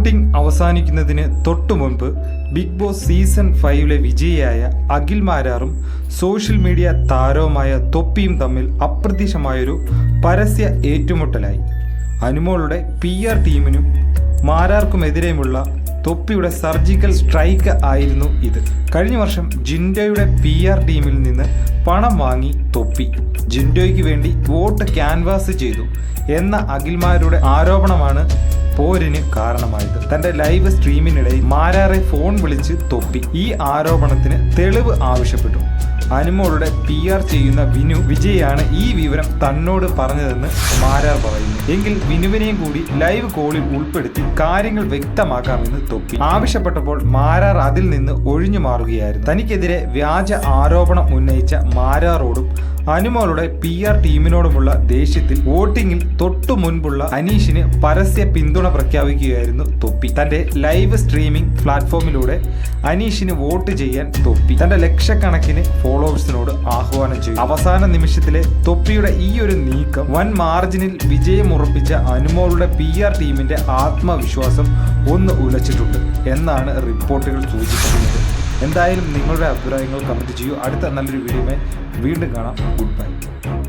Voting അവസാനിക്കുന്നതിന് തൊട്ടു മുൻപ് ബിഗ് ബോസ് സീസൺ ഫൈവിലെ വിജയിയായ അഖിൽ മാരാറും സോഷ്യൽ മീഡിയ താരവുമായ തൊപ്പിയും തമ്മിൽ അപ്രത്യക്ഷമായൊരു പരസ്യ ഏറ്റുമുട്ടലായി. അനുമോളുടെ പി ആർ ടീമിനും മാരാർക്കുമെതിരെയുമുള്ള തൊപ്പിയുടെ സർജിക്കൽ സ്ട്രൈക്ക് ആയിരുന്നു ഇത്. കഴിഞ്ഞ വർഷം ജിൻഡോയുടെ പി ആർ ടീമിൽ നിന്ന് പണം വാങ്ങി തൊപ്പി. ജിൻഡോയ്ക്ക് വേണ്ടി വോട്ട് ക്യാൻവാസ് ചെയ്തു എന്ന അഖിൽമാരുടെ ആരോപണമാണ് പോരിന് കാരണമായത്. തന്റെ ലൈവ് സ്ട്രീമിനിടയിൽ മാരാറെ ഫോൺ വിളിച്ച് തൊപ്പി. ഈ ആരോപണത്തിന് തെളിവ് ആവശ്യപ്പെട്ടു. അനുമോളുടെ പി ആർ ചെയ്യുന്ന വിനു വിജയാണ് ഈ വിവരം തന്നോട് പറഞ്ഞതെന്ന് മാരാർ പറയുന്നു. എങ്കിൽ വിനുവിനെയും കൂടി ലൈവ് കോളിൽ ഉൾപ്പെടുത്തി കാര്യങ്ങൾ വ്യക്തമാക്കാമെന്ന് തൊപ്പി. ആവശ്യപ്പെട്ടപ്പോൾ മാരാർ അതിൽ നിന്ന് ഒഴിഞ്ഞു മാറുകയായിരുന്നു. തനിക്കെതിരെ വ്യാജ ആരോപണം ഉന്നയിച്ച മാരാറോടും അനുമോളുടെ പി ആർ ടീമിനോടുമുള്ള ദേഷ്യത്തിൽ വോട്ടിംഗിൽ തൊട്ടു മുൻപുള്ള അനീഷിന് പരസ്യ പിന്തുണ പ്രഖ്യാപിക്കുകയായിരുന്നു തൊപ്പി. തന്റെ ലൈവ് സ്ട്രീമിംഗ് പ്ലാറ്റ്ഫോമിലൂടെ അനീഷിന് വോട്ട് ചെയ്യാൻ തൊപ്പി. തന്റെ ലക്ഷക്കണക്കിന് ഫോളോവേഴ്സിനോട് ആഹ്വാനം ചെയ്തു. അവസാന നിമിഷത്തിലെ തൊപ്പിയുടെ ഈ ഒരു നീക്കം വൻ മാർജിനിൽ വിജയമുറപ്പിച്ച അനുമോളുടെ പി ആർ ടീമിന്റെ ആത്മവിശ്വാസം ഒന്ന് ഉലച്ചിട്ടുണ്ട് എന്നാണ് റിപ്പോർട്ടുകൾ സൂചിപ്പിക്കുന്നത്. എന്തായാലും നിങ്ങളുടെ അഭിപ്രായങ്ങൾ കമന്റ് ചെയ്യൂ. അടുത്ത നല്ലൊരു വീഡിയോയുമായി വീണ്ടും കാണാം. Good bye